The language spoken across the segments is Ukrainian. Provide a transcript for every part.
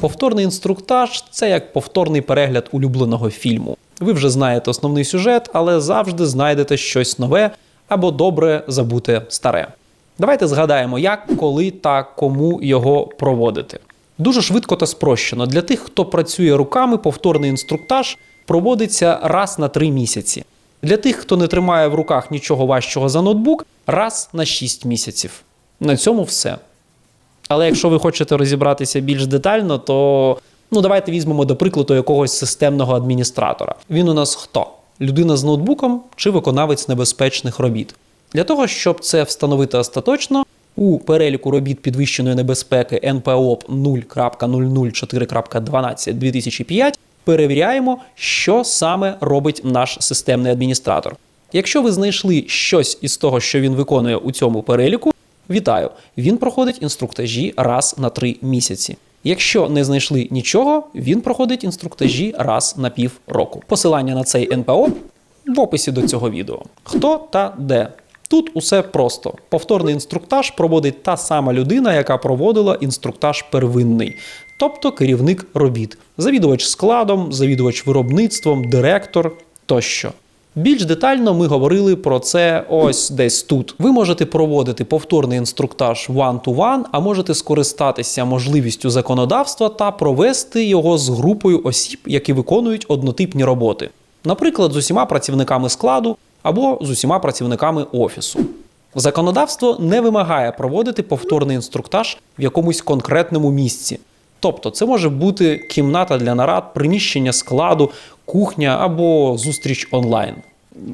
Повторний інструктаж це як повторний перегляд улюбленого фільму. Ви вже знаєте основний сюжет, але завжди знайдете щось нове або добре забуте старе. Давайте згадаємо, як, коли та кому його проводити. Дуже швидко та спрощено. Для тих, хто працює руками, повторний інструктаж проводиться раз на три місяці. Для тих, хто не тримає в руках нічого важчого за ноутбук, раз на 6 місяців. На цьому все. Але якщо ви хочете розібратися більш детально, то ну давайте візьмемо до прикладу якогось системного адміністратора. Він у нас хто? Людина з ноутбуком чи виконавець небезпечних робіт. Для того, щоб це встановити остаточно, у переліку робіт підвищеної небезпеки НПОП 0.004.12-2005 перевіряємо, що саме робить наш системний адміністратор. Якщо ви знайшли щось із того, що він виконує у цьому переліку, вітаю! Він проходить інструктажі раз на три місяці. Якщо не знайшли нічого, він проходить інструктажі раз на пів року. Посилання на цей НПО в описі до цього відео. Хто та де. Тут усе просто. Повторний інструктаж проводить та сама людина, яка проводила інструктаж первинний, тобто керівник робіт, завідувач складом, завідувач виробництвом, директор тощо. Більш детально ми говорили про це ось десь тут. Ви можете проводити повторний інструктаж one-to-one, а можете скористатися можливістю законодавства та провести його з групою осіб, які виконують однотипні роботи, наприклад, з усіма працівниками складу або з усіма працівниками офісу. Законодавство не вимагає проводити повторний інструктаж в якомусь конкретному місці. Тобто, це може бути кімната для нарад, приміщення складу, кухня або зустріч онлайн.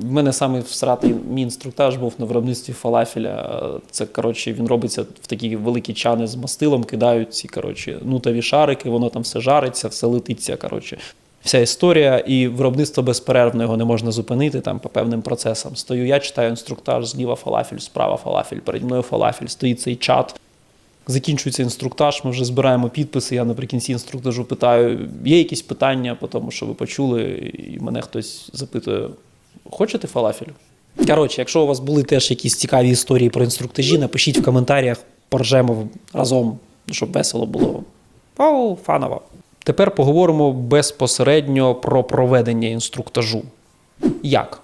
В мене саме всратий мій інструктаж був на виробництві фалафеля. Це коротше, він робиться в такі великі чани з мастилом, кидають ці коротше, нутові шарики, воно там все жариться, все летиться. Коротше. Вся історія і виробництво безперервно його не можна зупинити там по певним процесам. Стою, я читаю інструктаж, зліва фалафель, справа фалафель, переді мною фалафель, стоїть цей чат. Закінчується інструктаж, ми вже збираємо підписи. Я наприкінці інструктажу питаю, є якісь питання по тому, що ви почули, і мене хтось запитує: хочете фалафель? Коротше, якщо у вас були теж якісь цікаві історії про інструктажі, напишіть в коментарях, поржемо разом, щоб весело було. Оу, фаново. Тепер поговоримо безпосередньо про проведення інструктажу. Як?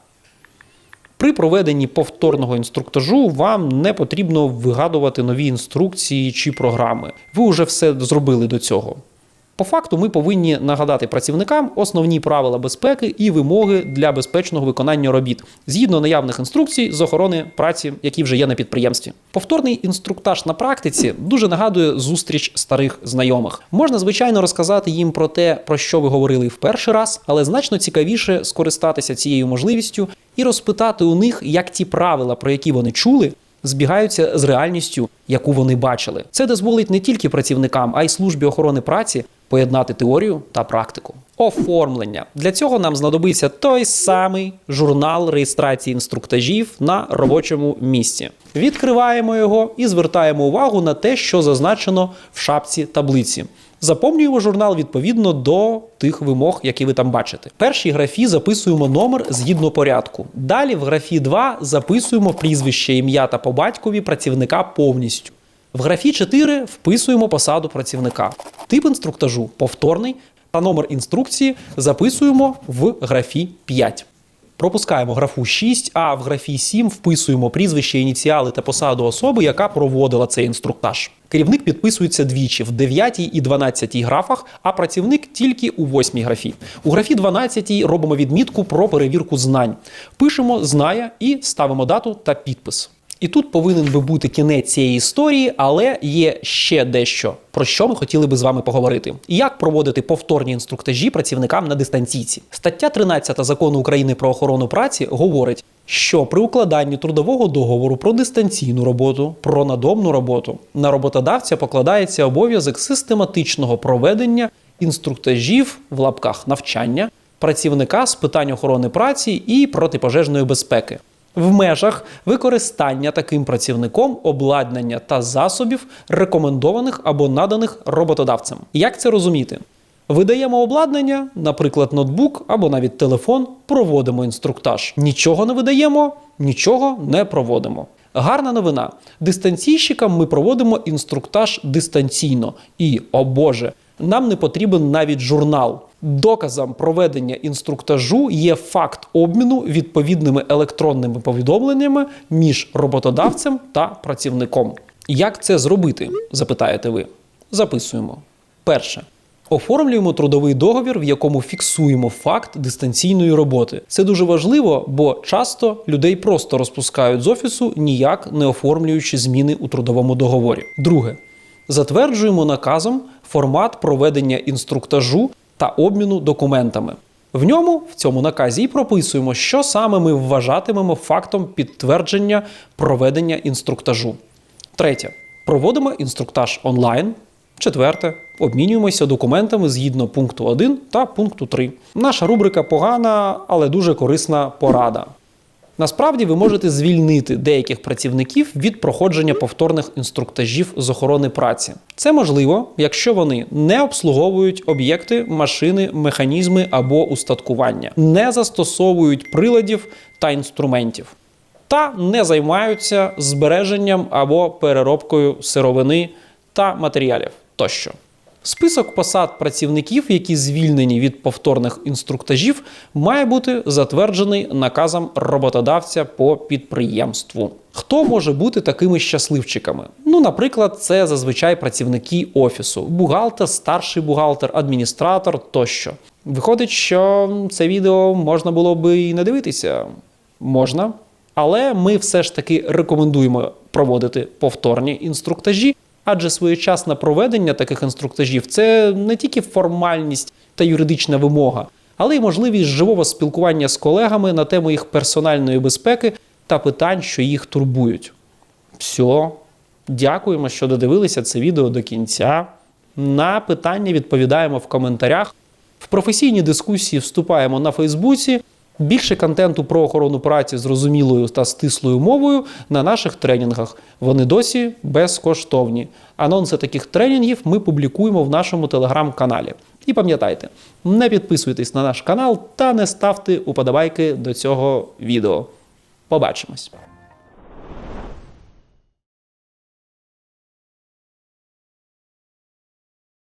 При проведенні повторного інструктажу вам не потрібно вигадувати нові інструкції чи програми. Ви вже все зробили до цього. По факту, ми повинні нагадати працівникам основні правила безпеки і вимоги для безпечного виконання робіт згідно наявних інструкцій з охорони праці, які вже є на підприємстві. Повторний інструктаж на практиці дуже нагадує зустріч старих знайомих. Можна звичайно розказати їм про те, про що ви говорили в перший раз, але значно цікавіше скористатися цією можливістю і розпитати у них, як ті правила, про які вони чули, збігаються з реальністю, яку вони бачили. Це дозволить не тільки працівникам, а й службі охорони праці поєднати теорію та практику. Оформлення для цього нам знадобиться той самий журнал реєстрації інструктажів на робочому місці. Відкриваємо його і звертаємо увагу на те, що зазначено в шапці таблиці. Заповнюємо журнал відповідно до тих вимог, які ви там бачите. В першій графі записуємо номер згідно порядку. Далі в графі 2 записуємо прізвище, ім'я та по батькові працівника повністю. В графі 4 вписуємо посаду працівника. Тип інструктажу повторний, та номер інструкції записуємо в графі 5. Пропускаємо графу 6, а в графі 7 вписуємо прізвище, ініціали та посаду особи, яка проводила цей інструктаж. Керівник підписується двічі в 9 і 12 графах, а працівник тільки у 8 графі. У графі 12 робимо відмітку про перевірку знань. Пишемо знає і ставимо дату та підпис. І тут повинен би бути кінець цієї історії, але є ще дещо, про що ми хотіли би з вами поговорити. Як проводити повторні інструктажі працівникам на дистанційці? Стаття 13 закону України про охорону праці говорить, що при укладанні трудового договору про дистанційну роботу, про надомну роботу на роботодавця покладається обов'язок систематичного проведення інструктажів в лапках навчання працівника з питань охорони праці і протипожежної безпеки в межах використання таким працівником обладнання та засобів, рекомендованих або наданих роботодавцем. Як це розуміти? Видаємо обладнання, наприклад, ноутбук або навіть телефон, проводимо інструктаж. Нічого не видаємо, нічого не проводимо. Гарна новина. Дистанційщикам ми проводимо інструктаж дистанційно. І, о Боже, Нам не потрібен навіть журнал. Доказом проведення інструктажу є факт обміну відповідними електронними повідомленнями між роботодавцем та працівником. Як це зробити? запитаєте ви. Записуємо. Перше. Оформлюємо трудовий договір, в якому фіксуємо факт дистанційної роботи. Це дуже важливо, бо часто людей просто розпускають з офісу, ніяк не оформлюючи зміни у трудовому договорі. Друге. Затверджуємо наказом формат проведення інструктажу та обміну документами. В ньому, в цьому наказі, і прописуємо, що саме ми вважатимемо фактом підтвердження проведення інструктажу. Третє. Проводимо інструктаж онлайн. Четверте. Обмінюємося документами згідно пункту 1 та пункту 3. Наша рубрика погана, але дуже корисна порада. Насправді ви можете звільнити деяких працівників від проходження повторних інструктажів з охорони праці. Це можливо, якщо вони не обслуговують об'єкти, машини, механізми або устаткування, не застосовують приладів та інструментів, та не займаються збереженням або переробкою сировини та матеріалів тощо. Список посад працівників, які звільнені від повторних інструктажів, має бути затверджений наказом роботодавця по підприємству. Хто може бути такими щасливчиками? Ну, наприклад, це зазвичай працівники офісу, бухгалтер, старший бухгалтер, адміністратор тощо. Виходить, що це відео можна було би і не дивитися. Можна, але ми все ж таки рекомендуємо проводити повторні інструктажі. Адже своєчасне проведення таких інструктажів це не тільки формальність та юридична вимога, але й можливість живого спілкування з колегами на тему їх персональної безпеки та питань, що їх турбують. Все. Дякуємо, що додивилися це відео до кінця. На питання відповідаємо в коментарях. В професійні дискусії вступаємо на Фейсбуці. Більше контенту про охорону праці зрозумілою та стислою мовою на наших тренінгах. Вони досі безкоштовні. Анонси таких тренінгів ми публікуємо в нашому телеграм-каналі. І пам'ятайте, не підписуйтесь на наш канал та не ставте уподобайки до цього відео. Побачимось!